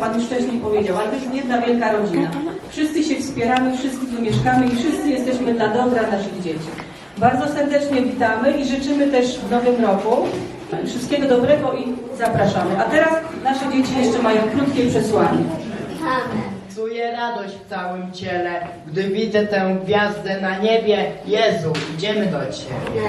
Pan już wcześniej powiedział, ale to jest jedna wielka rodzina. Wszyscy się wspieramy, wszyscy tu mieszkamy i wszyscy jesteśmy dla dobra naszych dzieci. Bardzo serdecznie witamy i życzymy też w nowym roku wszystkiego dobrego i zapraszamy. A teraz nasze dzieci jeszcze mają krótkie przesłanie. Czuję radość w całym ciele, gdy widzę tę gwiazdę na niebie. Jezu, idziemy do Ciebie.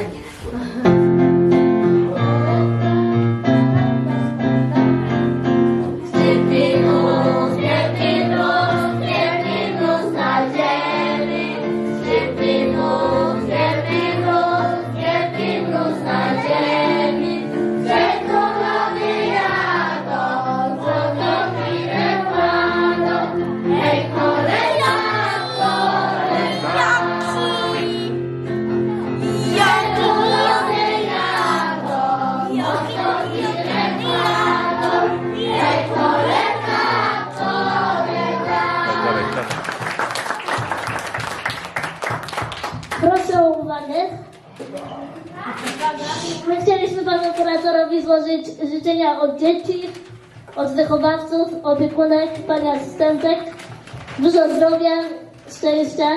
Uwagę. My chcieliśmy panu kuratorowi złożyć życzenia od dzieci, od wychowawców, opiekunek, pani asystentek. Dużo zdrowia, szczęścia.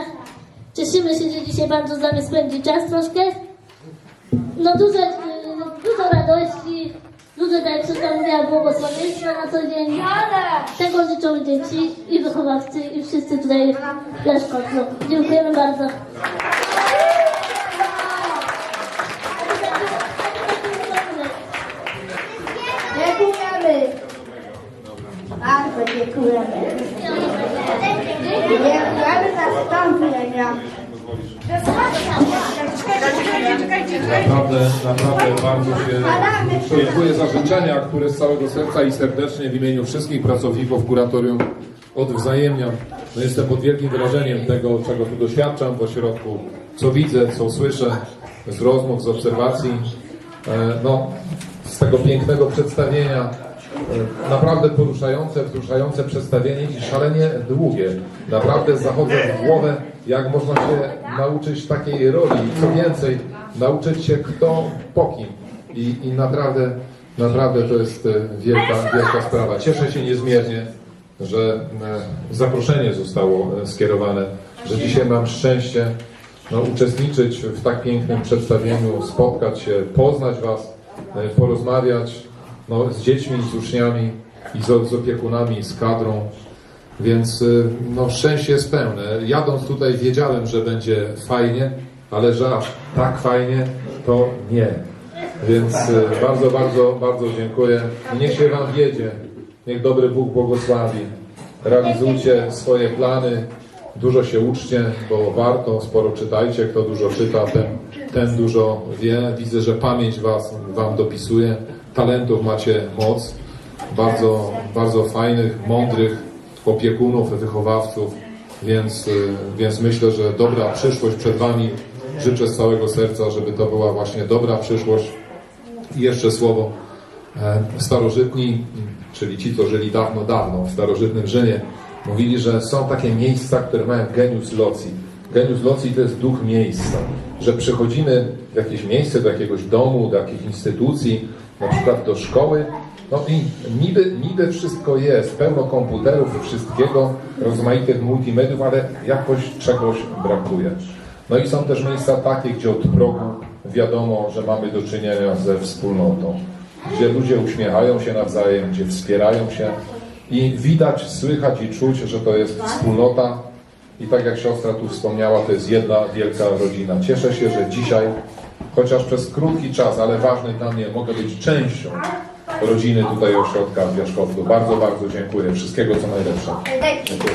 Cieszymy się, że dzisiaj pan z nami spędzi czas troszkę. No dużo, y, dużo radości, dużo, tak jak Siostra mówiła, błogosławieństwa na co dzień. Tego życzą dzieci i wychowawcy i wszyscy tutaj na szkolcu. Dziękujemy bardzo. Dziękujemy. Bardzo dziękujemy. Wstąpienia. Naprawdę, naprawdę bardzo się dziękuję za życzenia, które z całego serca i serdecznie w imieniu wszystkich pracowników kuratorium odwzajemniam. No jestem pod wielkim wrażeniem tego, czego tu doświadczam w ośrodku, co widzę, co słyszę z rozmów, z obserwacji, e, no, z tego pięknego przedstawienia. E, Naprawdę poruszające, wzruszające przedstawienie i szalenie długie. Naprawdę zachodzę w głowę, jak można się nauczyć takiej roli. Co więcej, nauczyć się kto po kim. I, i naprawdę, naprawdę to jest e, wielka, wielka sprawa. Cieszę się niezmiernie, że e, zaproszenie zostało skierowane, że dzisiaj mam szczęście no, uczestniczyć w tak pięknym przedstawieniu, spotkać się, poznać Was, porozmawiać no, z dziećmi, z uczniami i z, z opiekunami, z kadrą. Więc y, no, szczęście jest pełne. Jadąc tutaj wiedziałem, że będzie fajnie, ale że aż tak fajnie, to nie. Więc y, bardzo, bardzo, bardzo dziękuję. Niech się Wam wiedzie. Niech dobry Bóg błogosławi. Realizujcie swoje plany. Dużo się uczcie, bo warto, sporo czytajcie. Kto dużo czyta, ten, ten dużo wie. Widzę, że pamięć was, Wam dopisuje. Talentów macie moc. Bardzo, bardzo fajnych, mądrych opiekunów, wychowawców. Więc, y, więc myślę, że dobra przyszłość przed Wami. Życzę z całego serca, żeby to była właśnie dobra przyszłość. I jeszcze słowo. E, Starożytni, czyli ci, co żyli dawno, dawno w starożytnym Rzymie, mówili, że są takie miejsca, które mają genius loci. Genius loci to jest duch miejsca, że przychodzimy w jakieś miejsce, do jakiegoś domu, do jakiejś instytucji, na przykład do szkoły, no i niby, niby wszystko jest, pełno komputerów, wszystkiego, rozmaitych multimediów, ale jakoś czegoś brakuje. No i są też miejsca takie, gdzie od progu wiadomo, że mamy do czynienia ze wspólnotą, gdzie ludzie uśmiechają się nawzajem, gdzie wspierają się i widać, słychać i czuć, że to jest wspólnota i tak jak siostra tu wspomniała, to jest jedna wielka rodzina. Cieszę się, że dzisiaj, chociaż przez krótki czas, ale ważny dla mnie, mogę być częścią rodziny tutaj ośrodka w Wierzchowcu. Bardzo, bardzo dziękuję. Wszystkiego co najlepsze. Dziękuję.